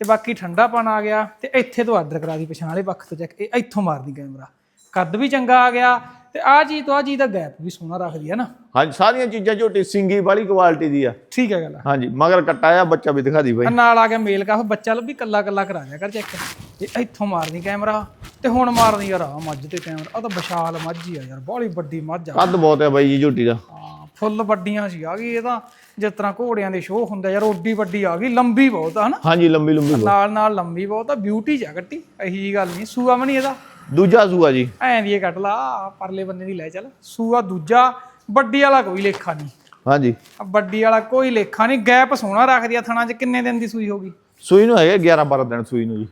ਤੇ ਬਾਕੀ ਠੰਡਾ ਪਾਣਾ ਆ ਗਿਆ ਤੇ ਇੱਥੇ ਤੋਂ ਆਰਡਰ ਕਰਾ ਦੀ ਪਛਾਣ ਵਾਲੇ ਪੱਖ ਤੋਂ ਚੈੱਕ ਇਹ ਇੱਥੋਂ ਮਾਰਦੀ ਕੈਮਰਾ। ਕੱਦ ਵੀ ਚੰਗਾ ਆ ਗਿਆ ਤੇ ਆ ਚੀਜ਼ ਤੋਂ ਆ ਚੀਜ਼ ਦਾ ਗੈਪ ਵੀ ਸੋਹਣਾ ਰੱਖਦੀ ਹੈ ਨਾ। ਹਾਂਜੀ ਸਾਰੀਆਂ ਚੀਜ਼ਾਂ ਝੋਟੀ ਸਿੰਗੀ ਵਾਲੀ ਕੁਆਲਿਟੀ ਦੀ ਆ। ਠੀਕ ਹੈ ਗੱਲ ਹਾਂਜੀ ਮਗਰ ਕਟਾਇਆ ਬੱਚਾ ਵੀ ਦਿਖਾ ਦੀ ਬਾਈ। ਨਾਲ ਆ ਗਿਆ ਮੇਲ ਕਾਫ ਬੱਚਾ ਲੱਭੀ ਕੱਲਾ ਕੱਲਾ ਕਰਾ ਦਿਆ ਕਰ ਚੈੱਕ। ਇਹ ਇੱਥੋਂ ਮਾਰਦੀ ਕੈਮਰਾ ਤੇ ਹੁਣ ਮਾਰਦੀ ਯਾਰ ਆ ਮੱਝ ਤੇ ਕੈਮਰਾ ਆ ਤਾਂ ਵਿਸ਼ਾਲ ਮੱਝ ਹੀ ਆ ਯਾਰ ਬਾਹਲੀ ਵੱਡੀ ਮੱਝ ਆ। ਕੱਦ ਬਹੁਤ ਹੈ ਬਾਈ ਜੀ ਝੋਟੀ ਦਾ। ਹਾਂ ਫੁੱਲ ਵੱਡੀਆਂ ਸੀ ਆ ਗਈ ਇਹ ਤਾਂ ਜਿਸ ਤਰ੍ਹਾਂ ਘੋੜਿਆਂ ਦੇ ਸ਼ੋਅ ਹੁੰਦਾ ਯਾਰ ਓਡੀ ਵੱਡੀ ਆ ਗਈ ਲੰਬੀ ਬਹੁਤ ਆ ਹਨਾ। ਹਾਂਜੀ ਲੰਬੀ ਲੰਬੀ। ਨਾਲ ਨਾਲ ਲੰਬੀ ਬਹੁਤ ਆ ਬਿਊਟੀ ਚ ਆ ਕੱਟੀ ਇਹੀ ਗੱਲ ਨਹੀਂ ਸੂਆ ਵੀ ਨਹੀਂ ਇਹਦਾ। ਦੂਜਾ ਸੂਆ ਜੀ। ਐਂ ਦੀ ਇਹ ਕੱਟ ਲਾ ਆਹ ਪਰਲੇ ਬੰਨੇ ਦੀ ਲੈ ਚੱਲ। ਸੂਆ ਦੂਜਾ ਵੱਡੀ ਵਾਲਾ ਕੋਈ ਲੇਖਾ ਨਹੀਂ। ਹਾਂਜੀ। ਵੱਡੀ ਵਾਲਾ ਕੋਈ ਲੇਖਾ ਨਹੀਂ ਗੈਪ ਸੋਹਣਾ ਰੱਖਦੀ ਆ ਥਣਾ ਚ ਕਿੰਨੇ ਦਿਨ ਦੀ ਸੂਈ ਹੋਗੀ ਸੂਈ ਨੂੰ ਹੈਗੇ 11 12 ਦਿਨ ਸੂਈ ਨੂੰ ਜੀ।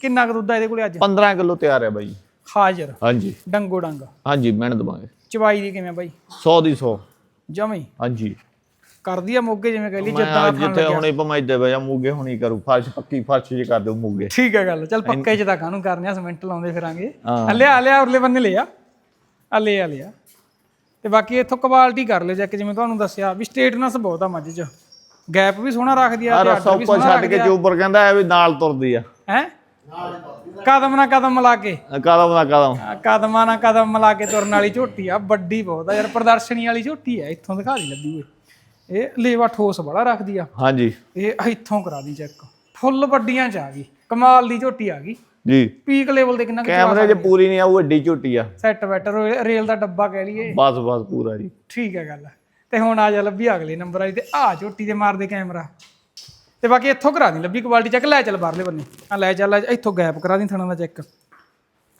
ਕਿੰਨਾ ਕੁ ਦੁੱਧ ਆ ਇਹਦੇ ਕੋਲੇ ਅੱਜ? 15 ਕਿਲੋ ਤਿਆਰ ਹੈ ਬਾਈ। ਹਾਜ਼ਰ। ਹਾਂਜੀ। ਡੰਗੋ ਡੰਗ। ਹਾਂਜੀ ਮਿਹਨਤ ਦਵਾਂਗੇ। ਚਵਾਈ ਦੀ ਕਿਵੇਂ ਬਾਈ? 100 ਦੀ 100 ਜਮਈ ਹਾਂਜੀ। ਕਰਦੀ ਆ ਮੋਗੇ ਜਿਵੇਂ ਕਹਿ ਲਈ ਜਿੱਦਾਂ ਥਣ ਜਿੱਥੇ ਹੁਣੇ ਭਮਾਈ ਦੇ ਵਜਾ ਮੂਗੇ ਹੁਣੀ ਕਰੂ ਫਰਸ਼ ਪੱਕੀ ਫਰਸ਼ ਜੀ ਕਰ ਦਿਓ ਮੂਗੇ। ਠੀਕ ਹੈ ਗੱਲ ਚੱਲ ਪੱਕੇ ਚ ਤਾਂ ਕਾਹਨੂੰ ਕਰਨੇ ਆ ਸਿਮੈਂਟ ਲਾਉਂਦੇ ਫਿਰਾਂਗੇ। ਹਾਂ। ਆ ਲਿਆ ਉਰਲੇ ਬੰਨੇ ਲਿਆ। ਆ ਲਿਆ ਲਿਆ। ਤੇ ਬਾਕੀ ਇੱਥੋਂ ਕੁਆਲਿਟੀ ਕਰ ਲਿਓ ਚੈੱਕ ਜਿਵੇਂ ਤੁਹਾਨੂੰ ਦੱਸਿਆ ਵੀ ਸਟੇਟਨੈਸ ਬਹੁਤ ਆ ਮੱਝ ਚ। ਗੈਪ ਵੀ ਸੋਹਣਾ ਰੱਖਦੀ ਆ ਆ ਤੇ ਅੱਡ ਵੀ ਸੋਹਣਾ ਛੱਡ ਕੇ ਚੋਪਰ ਕਹਿੰਦਾ ਐ ਵੀ ਨਾਲ ਤੁਰਦੀ ਆ। ਹੈ? ਕਦਮ ਨਾਲ ਕਦਮ ਮਿਲਾ ਕੇ। ਕਦਮ ਨਾ ਕਦਮ। ਆ ਕਦਮਾਂ ਨਾਲ ਕਦਮ ਮਿਲਾ ਕੇ ਤੁਰਨ ਵਾਲੀ ਝੋਟੀ ਆ ਵੱਡੀ ਬਹੁਤ ਆ ਯਾਰ ਪ੍ਰਦਰਸ਼ਨੀ ਵਾਲੀ ਝੋਟੀ ਆ ਇੱਥੋਂ ਦਿਖਾ ਦੀ ਲੱਗੀ ਓਏ। ਇਹ ਲੇਵਾ ਠੋਸ ਬੜਾ ਰੱਖਦੀ ਆ। ਹਾਂਜੀ। ਇਹ ਇੱਥੋਂ ਕਰਾ ਦੀ ਚੈੱਕ ਫੁੱਲ ਵੱਡੀਆਂ ਚ ਆ ਗਈ। ਕਮਾਲ ਦੀ ਝੋਟੀ ਆ ਗਈ। ਜੀ। ਪੀਕ ਲੈਵਲ ਤੇ ਕਿੰਨਾ ਕੈਮਰੇ 'ਚ ਪੂਰੀ ਨਹੀਂ ਆਉ ਵੱਡੀ ਝੋਟੀ ਆ। ਸੈੱਟ ਬੈਟਰ ਰੇਲ ਦਾ ਡੱਬਾ ਕਹਿ ਲਈਏ। ਬਸ ਬਸ ਪੂਰਾ ਜੀ। ਠੀਕ ਹੈ ਗੱਲ। ਤੇ ਹੁਣ ਆ ਜਾ ਲੱਭੀ ਅਗਲੇ ਨੰਬਰ ਵਾਲੀ ਤੇ ਆ ਝੋਟੀ ਤੇ ਮਾਰਦੇ ਕੈਮਰਾ। ਤੇ ਬਾਕੀ ਇੱਥੋਂ ਕਰਾ ਦੀ ਲੱਭੀ ਕੁਆਲਿਟੀ ਚੈੱਕ ਲੈ ਚੱਲ ਬਾਹਰਲੇ ਬੰਨੇ। ਆ ਲੈ ਚੱਲ ਇੱਥੋਂ ਗੈਪ ਕਰਾ ਦੀ ਥਣਾ ਦਾ ਚੈੱਕ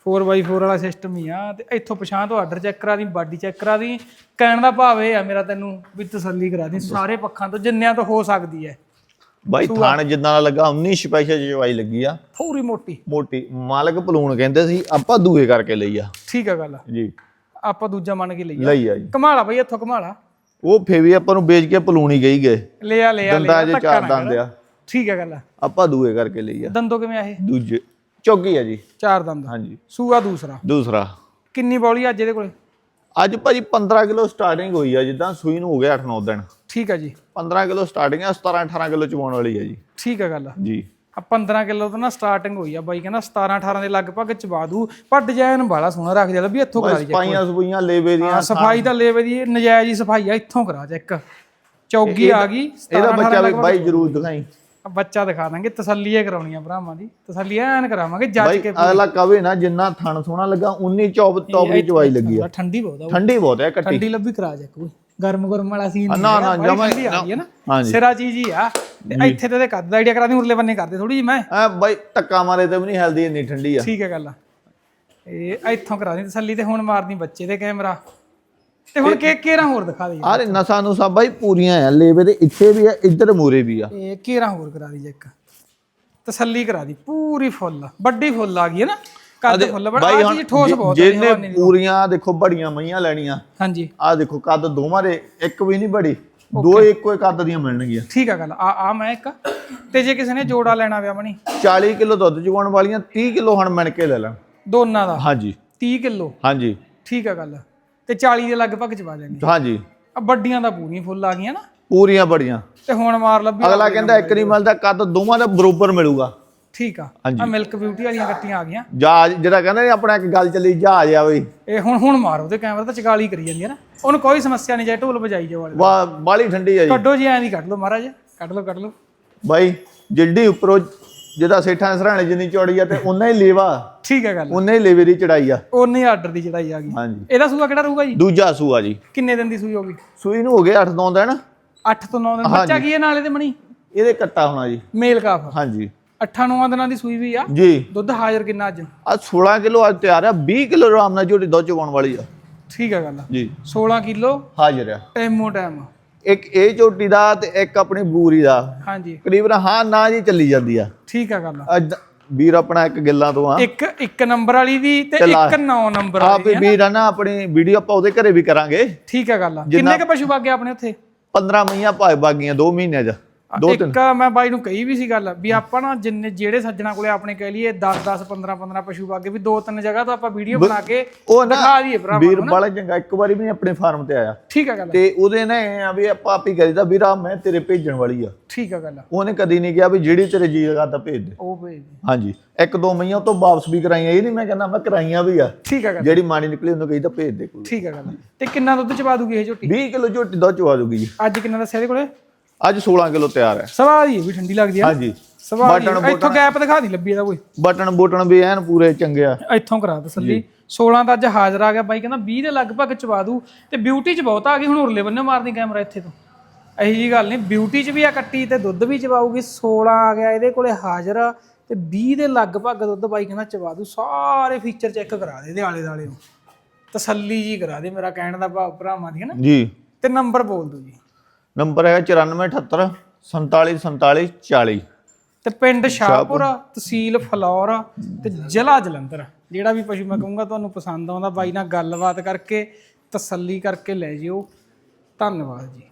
4x4 ਵਾਲਾ ਸਿਸਟਮ ਹੀ ਆ ਤੇ ਇੱਥੋਂ ਪਛਾਣ ਤੋਂ ਆਰਡਰ ਚੈੱਕ ਕਰਾ ਦੀ ਬਾਡੀ ਚੈੱਕ ਕਰਾ ਦੀ। ਕਹਿਣ ਦਾ ਭਾਵ ਇਹ ਆ ਮੇਰਾ ਤੈਨੂੰ ਵੀ ਤਸੱਲੀ ਕਰਾ ਦੀ ਸਾਰੇ ਪੱਖਾਂ ਤੋਂ ਜਿੰਨਿਆਂ ਤੋਂ ਹੋ ਸਕਦੀ ਹੈ। ਬਾਈ ਥਾਣ ਜਿੱਦਾਂ ਦਾ ਲੱਗਾ 19 ਸਪੈਸ਼ਲ ਜਵਾਈ ਲੱਗੀ ਆ। ਪੂਰੀ ਮੋਟੀ। ਮੋਟੀ ਮਾਲਕ ਪਲੂਣ ਕਹਿੰਦੇ ਸੀ ਆਪਾਂ ਦੂਏ ਕਰਕੇ ਲਈ ਆ। ਠੀਕ ਹੈ ਗੱਲ ਜੀ। ਆਪਾਂ ਦੂਜਾ ਮੰਨ ਕੇ ਲਈਏ ਲਈ ਆ ਜੀ। ਕਮਾਲਾ ਬਈ ਇੱਥੋਂ ਕਮਾਲਾ। ਉਹ ਫੇਰ ਵੀ ਆਪਾਂ ਨੂੰ ਵੇਚ ਕੇ ਪਲੂਣੀ ਗਈ ਗਏ। ਲਿਆ ਲਿਆ ਦੰਦਾਂ ਲਿਆ ਜੇ ਧੱਕਾ ਚਾਰ ਦੰਦ। ਆ। ਠੀਕ ਹੈ ਗੱਲ ਆਪਾਂ ਦੂਏ ਕਰਕੇ ਲਈ ਆ। ਦੰਦੋਂ ਕਿਵੇਂ ਆ ਇਹ? ਦੂਜੇ। ਚੌਗੀ ਆ ਜੀ। ਚਾਰ ਦੰਦ। ਹਾਂਜੀ। ਸੂਆ ਦੂਸਰਾ। ਦੂਸਰਾ। ਕਿੰਨੀ ਬੌਲੀ ਅੱਜ ਇਹਦੇ ਕੋਲੇ? ਅੱਜ ਭਾਜੀ 15 ਕਿਲੋ ਸਟਾਰਟਿੰਗ ਹੋਈ ਆ ਜਿੱਦਾਂ ਸੂਈ ਨੂੰ ਹੋ ਗਿਆ 8-9 ਦਿਨ। ਠੀਕ ਹੈ ਜੀ। 15 ਕਿਲੋ ਸਟਾਰਟਿੰਗ ਆ 17-18 ਕਿਲੋ ਚਵਾਉਣ ਵਾਲੀ ਆ ਜੀ। ਠੀਕ ਹੈ ਗੱਲ। ਜੀ। ਆ 15 ਕਿਲੋ ਤੋਂ ਨਾ ਸਟਾਰਟਿੰਗ ਹੋਈ ਆ ਬਾਈ ਕਹਿੰਦਾ 17 18 ਦੇ ਲਗਭਗ ਚਬਾ ਦੂ। ਪਰ ਡਿਜ਼ਾਈਨ ਬਾਲਾ ਸੋਹਣਾ ਰੱਖ ਦਿਆ ਵੀ ਇੱਥੋਂ ਕਰਾ ਲਈ ਸਪਾਈਆਂ ਸਪੂਈਆਂ ਲੇਵੇ ਦੀਆਂ ਹਾਂ ਸਫ਼ਾਈ ਤਾਂ ਲੇਵੇ ਦੀ ਨਜਾਇਜ਼ ਹੀ ਸਫ਼ਾਈ ਆ ਇੱਥੋਂ ਕਰਾ ਚੈੱਕ ਚੌਗੀ ਆ ਗਈ 17 ਇਹਦਾ 18 ਬੱਚਾ ਵੀ ਬਾਈ ਜ਼ਰੂਰ ਦਿਖਾਈ। ਬੱਚਾ ਦਿਖਾ ਦਾਂਗੇ ਤਸੱਲੀਏ ਕਰਾਉਣੀਆਂ ਭਰਾਵਾਂ ਦੀ। ਤਸੱਲੀ ਐਨ ਕਰਾਵਾਂਗੇ ਜੱਜ ਕੇ ਅਗਲਾ ਕਵੇ ਨਾ ਜਿੰਨਾ ਥਣ ਸੋਹਣਾ ਲੱਗਾ ਉਨੀ ਚੌਪ ਦੀ ਚਵਾਈ ਲੱਗੀ ਆ। ਠੰਡੀ ਬਹੁਤ ਆ ਠੰਡੀ ਬਹੁਤ ਹੈ ਕੱਟੀ। ਠੰਡੀ ਲੱਭੀ ਕਰਾ ਜਾ ਕੋਈ ਗਰਮ ਗਰਮ ਵਾਲਾ ਸੀਨ ਨਾ, ਨਾ, ਜਮਾਂ ਹੀ ਆ ਨਾ। ਸਿਰਾ ਚੀਜ਼ ਹੀ ਆ ਤੇ ਇੱਥੇ ਤੇ ਕੱਦ ਦਾ ਆਈਡੀਆ ਕਰਾ ਦੀ ਉਰਲੇ ਬੰਨੇ ਕਰਦੇ ਥੋੜੀ ਜੀ ਮੈਂ। ਐ ਬਾਈ ਟੱਕਾ ਮਾਰੇ ਤੇ ਵੀ ਨਹੀਂ ਹੈਲਦੀ ਇੰਨੀ ਠੰਡੀ ਆ। ਠੀਕ ਹੈ ਗੱਲ ਇਹ ਇੱਥੋਂ ਕਰਾ ਦੀ ਤਸੱਲੀ ਤੇ ਹੁਣ ਮਾਰਨੀ ਬੱਚੇ ਦੇ ਕੈਮਰਾ। ਤੇ ਹੁਣ ਕੇ ਕੇਰਾ ਹੋਰ ਦਿਖਾ ਦੇ ਆਰੇ ਨਸਾ ਨੂੰ ਸਭ ਬਾਈ ਪੂਰੀਆਂ ਆ ਲੇਵੇ ਦੇ ਇੱਥੇ ਵੀ ਆ ਇੱਧਰ ਮੂਰੇ ਵੀ ਆ। ਇਹ ਕੇਰਾ ਹੋਰ ਕਰਾ ਦੀ ਇੱਕ। ਤਸੱਲੀ ਕਰਾ ਦੀ ਪੂਰੀ ਫੁੱਲ ਵੱਡੀ ਫੁੱਲ ਆ ਗਈ ਹੈ ਨਾ ਕੱਦ ਫੁੱਲ ਬੜਾ ਆ ਚੀਜ਼ ਠੋਸ ਬਹੁਤ ਜਿਹਨੇ ਪੂਰੀਆਂ ਦੇਖੋ ਬੜੀਆਂ ਮਈਆਂ ਲੈਣੀਆਂ। ਹਾਂਜੀ। ਆ ਦੇਖੋ ਕੱਦ ਦੋਵਾਂ ਦੇ ਇੱਕ ਵੀ ਨਹੀਂ ਬੜੀ ਦੋ ਇੱਕੋ ਹੀ ਕੱਦ ਦੀਆਂ ਮਿਲਣਗੀਆਂ। ਠੀਕ ਆ ਗੱਲ ਆ ਆ ਮੈਂ ਇੱਕ ਤੇ ਜੇ ਕਿਸੇ ਨੇ ਜੋੜਾ ਲੈਣਾ ਪਿਆ ਮਣੀ। 40 ਕਿਲੋ ਦੁੱਧ ਚੁਗਾਉਣ ਵਾਲੀਆਂ 30 ਕਿਲੋ ਹਣ ਮਿਣ ਕੇ ਲੈ ਲਾਂ। ਦੋਨਾਂ ਦਾ? ਹਾਂਜੀ। 30 ਕਿਲੋ? ਹਾਂਜੀ। ਠੀਕ ਆ ਗੱਲ। ਤੇ 40 ਦੇ ਲਗਭਗ ਚਵਾ ਦੇਣਗੇ ਹਾਂਜੀ। ਆ ਵੱਡੀਆਂ ਦਾ ਪੂਰੀਆਂ ਫੁੱਲ ਆ ਗਈਆਂ ਨਾ। ਪੂਰੀਆਂ ਬੜੀਆਂ। ਤੇ ਹੁਣ ਮਾਰ ਲੱਭੀ ਅਗਲਾ ਕਹਿੰਦਾ ਇੱਕ ਨਹੀਂ ਮਿਲਦਾ ਕੱਦ ਦੋਵਾਂ ਦਾ ਬਰੋਬਰ ਮਿਲੂਗਾ। ਠੀਕ ਆ। ਆ ਮਿਲਕ ਬਿਊਟੀ ਵਾਲੀਆਂ ਕੱਟੀਆਂ ਆ ਗਈਆਂ। ਜਹਾਜ਼ ਜਿਹੜਾ ਕਹਿੰਦਾ ਆਪਣਾ ਇੱਕ ਗੱਲ ਚੱਲੀ ਜਹਾਜ਼ ਆ ਬਈ। ਇਹ ਹੁਣ ਹੁਣ ਮਾਰੋ ਤੇ ਕੈਮਰਾ ਤਾਂ ਚਗਾਲੀ ਕਰੀ ਜਾਂਦੀ ਹੈ ਨਾ। ਉਹਨੂੰ ਕੋਈ ਸਮੱਸਿਆ ਨਹੀਂ ਜਾਏ ਢੋਲ ਵਜਾਈ ਜਾਓ ਵਾਲੇ ਵਾ ਬਾਲੀ ਠੰਡੀ ਆ ਜੀ। ਕੱਢੋ ਜੀ ਐਂ ਦੀ ਕੱਢ ਲਓ ਮਹਾਰਾਜ। ਕੱਢ ਲਓ ਕੱਢ ਲਓ। ਬਾਈ ਜਿੱਡੀ ਉੱਪਰੋਂ ਜਿਹਦਾ ਸੇਠਾਂ ਸਰਾਣੇ ਜਿੰਨੀ ਚੌੜੀ ਆ ਤੇ ਉਨਾ ਹੀ ਲੇਵਾ। ਠੀਕ ਹੈ ਗੱਲ। ਉਨਾ ਹੀ ਲੇਵੇ ਦੀ ਚੜਾਈ ਆ। ਉਹਨੇ ਆਰਡਰ ਦੀ ਚੜਾਈ ਆ ਗਈ। ਹਾਂਜੀ। ਇਹਦਾ ਸੂਆ ਕਿਹੜਾ ਰਹੂਗਾ ਜੀ? ਦੂਜਾ ਸੂਆ ਜੀ। ਕਿੰਨੇ ਦਿਨ ਦੀ ਸੂਈ ਹੋਗੀ ਸੂਈ ਨੂੰ ਹੋ ਗਏ 8-9 ਦਿਨ। 8 ਤੋਂ 9 ਦਿਨ। ਬੱਚਾ ਕੀ ਹੈ ਨਾਲੇ ਦੇ ਮਣੀ? ਇਹਦੇ ਕੱਟਾ ਹੋਣਾ ਜੀ। ਮੇਲ ਕਾਫ। ਹਾਂਜੀ। 8-9 ਦਿਨਾਂ ਦੀ ਸੂਈ ਵੀ ਆ। ਜੀ। ਦੁੱਧ ਹਾਜ਼ਰ ਕਿੰਨਾ ਅੱਜ? ਆ 16 ਕਿਲੋ ਅੱਜ ਤਿਆਰ ਆ 20 ਕਿਲੋ ਆਰਾਮ ਨਾਲ ਝੋਟੀ ਦੁੱਧ ਚੁਗਾਉਣ ਵਾਲੀ ਆ। ਠੀਕ ਹੈ ਗੱਲ ਜੀ। 16 ਕਿਲੋ ਹਾਜ਼ਰ ਆ। ਟੈਮੋ ਟੈਮ। ਇੱਕ ਇਹ ਝੋਟੀ ਦਾ ਤੇ ਇੱਕ ਆਪਣੀ ਬੂਰੀ ਦਾ। ਹਾਂਜੀ। ਕਰੀਬਨ ਹਾਂ ਨਾ ਜੀ ਚੱਲੀ ਜਾਂਦੀ ਆ। ਠੀਕ ਹੈ ਗੱਲ ਅੱਜ ਵੀਰ ਆਪਣਾ ਇੱਕ ਗਿੱਲਾਂ ਤੋਂ ਆ। ਇੱਕ ਇੱਕ ਨੰਬਰ ਵਾਲੀ ਦੀ ਤੇ ਆ। ਇੱਕ 9 ਨੰਬਰ ਵਾਲੀ ਵੀ ਵੀਰ ਆ ਨਾ ਆਪਣੀ ਵੀਡੀਓ ਆਪਾਂ ਉਹਦੇ ਘਰੇ ਵੀ ਕਰਾਂਗੇ। ਠੀਕ ਹੈ ਗੱਲ ਕਿੰਨੇ ਕ ਪਸ਼ੂ ਬਾਗੇ ਆਪਣੇ ਉੱਥੇ? 15 ਮਈਆਂ ਭਾਏ ਬਾਗੀਆਂ 2 ਮਹੀਨਿਆਂ ਚ। ਦੋ ਇੱਕ ਮੈਂ ਬਾਈ ਨੂੰ ਕਹੀ ਵੀ ਸੀ ਗੱਲ ਵੀ ਆਪਾਂ ਨਾ ਜਿੰਨੇ ਜਿਹੜੇ ਸੱਜਣਾ ਕੋਲੇ ਆਪਣੇ ਕਹਿ ਲਈਏ 10 10 15 15 ਪਸ਼ੂ ਬਾਗੇ ਵੀ ਦੋ ਤਿੰਨ ਜਗ੍ਹਾ ਤੋਂ ਆਪਾਂ ਵੀਡੀਓ ਬਣਾ ਕੇ ਉਹ ਨਾ ਦਿਖਾ ਦਈਏ ਭਰਾ ਵੀਰ ਬੜਾ ਚੰਗਾ ਇੱਕ ਵਾਰੀ ਵੀ ਆਪਣੇ ਫਾਰਮ ਤੇ ਆਇਆ। ਠੀਕ ਹੈ ਗੱਲ ਤੇ ਉਹਦੇ ਨਾ ਆ ਵੀ ਆਪਾਂ ਆਪ ਹੀ ਕਰੀਦਾ ਵੀਰਾ ਮੈਂ ਤੇਰੇ ਭੇਜਣ ਵਾਲੀ ਆ। ਠੀਕ ਹੈ ਗੱਲ ਉਹਨੇ ਕਦੀ ਨਹੀਂ ਕਿਹਾ ਵੀ ਜਿਹੜੀ ਤੇਰੇ ਜੀ ਕਰਦਾ ਭੇਜ ਦੇ। ਉਹ ਭੇਜ ਦੇ। ਹਾਂਜੀ ਇੱਕ ਦੋ ਮਈਆਂ ਤੋਂ ਵਾਪਸ ਵੀ ਕਰਾਈਆਂ ਇਹ ਨਹੀਂ ਮੈਂ ਕਹਿੰਦਾ ਮੈਂ ਕਰਾਈਆਂ ਵੀ ਆ। ਠੀਕ ਹੈ ਗੱਲ ਜਿਹੜੀ ਮਾੜੀ ਨਿਕਲੀ ਉਹਨੂੰ ਕਹੀਦਾ ਭੇਜ ਦੇ ਕੋਈ। ਠੀਕ ਹੈ ਗੱਲ ਤੇ ਕਿੰਨਾ ਦੁੱਧ ਚਵਾ ਦੂਗੀ ਇਹ ਝੋਟੀ? 20 ਕਿਲੋ ਝੋਟੀ ਦੁੱਧ ਚਵਾ ਦੂਗੀ ਜੀ। ਅੱਜ ਕਿੰਨਾ ਦੱਸਿਆ ਇਹਦੇ ਕੋਲੇ? ਅੱਜ 16 ਕਿਲੋ ਤਿਆਰ ਹੈ। ਹੀ ਹੈ ਵੀ ਠੰਡੀ ਲੱਗਦੀ ਆ ਹਾਂਜੀ। ਸਵਾਦ ਹੀ ਬਟਨ ਹੈ। ਇੱਥੋਂ ਗੈਪ ਦਿਖਾ ਦੀ ਲੱਭੀ ਇਹਦਾ ਕੋਈ। ਬਟਨ ਬੁਟਨ ਵੀ ਐਨ ਪੂਰੇ ਚੰਗੇ ਆ। ਇੱਥੋਂ ਕਰਾ ਤਸੱਲੀ 16 ਦਾ ਅੱਜ ਹਾਜ਼ਰ ਆ ਗਿਆ ਬਾਈ ਕਹਿੰਦਾ 20 ਦੇ ਲਗਭਗ ਚਵਾ ਦੂ ਤੇ ਬਿਊਟੀ ਚ ਬਹੁਤ ਆ ਗਈ ਹੁਣ ਉਰਲੇ ਬੰਨੇ ਮਾਰਦੀ ਕੈਮਰਾ ਇੱਥੇ ਤੋਂ। ਇਹੀ ਜੀ ਗੱਲ ਨਹੀਂ ਬਿਊਟੀ ਚ ਵੀ ਆ ਕੱਟੀ ਤੇ ਦੁੱਧ ਵੀ ਚਵਾਊਗੀ। 16 ਆ ਗਿਆ ਇਹਦੇ ਕੋਲੇ ਹਾਜ਼ਰ। ਤੇ 20 ਦੇ ਲਗਭਗ ਦੁੱਧ ਬਾਈ ਕਹਿੰਦਾ ਚਵਾ ਦੂ ਸਾਰੇ ਫੀਚਰ ਚੈੱਕ ਕਰਾ ਦੇ ਇਹਦੇ ਆਲੇ ਦਾਲੇ ਨੂੰ। ਤਸੱਲੀ ਜੀ ਕਰਾ ਦੇ ਮੇਰਾ ਕਹਿਣ ਦਾ ਭਾਵ ਭਰਾਵਾਂ ਦੀ ਹੈ ਨਾ? ਜੀ। ਤੇ ਨੰਬਰ ਬੋਲ ਦਿਓ ਜੀ। ਨੰਬਰ ਹੈਗਾ 9478 47 47 40 ਤੇ ਪਿੰਡ ਸ਼ਾਹਪੁਰ ਤਹਿਸੀਲ ਫਲੌਰ ਤੇ ਜ਼ਿਲ੍ਹਾ ਜਲੰਧਰ। ਜਿਹੜਾ ਵੀ ਪਸ਼ੂ ਮੈਂ ਕਹੂੰਗਾ ਤੁਹਾਨੂੰ ਪਸੰਦ ਆਉਂਦਾ ਬਾਈ ਨਾਲ ਗੱਲਬਾਤ ਕਰਕੇ ਤਸੱਲੀ ਕਰਕੇ ਲੈ ਜਿਓ। ਧੰਨਵਾਦ ਜੀ।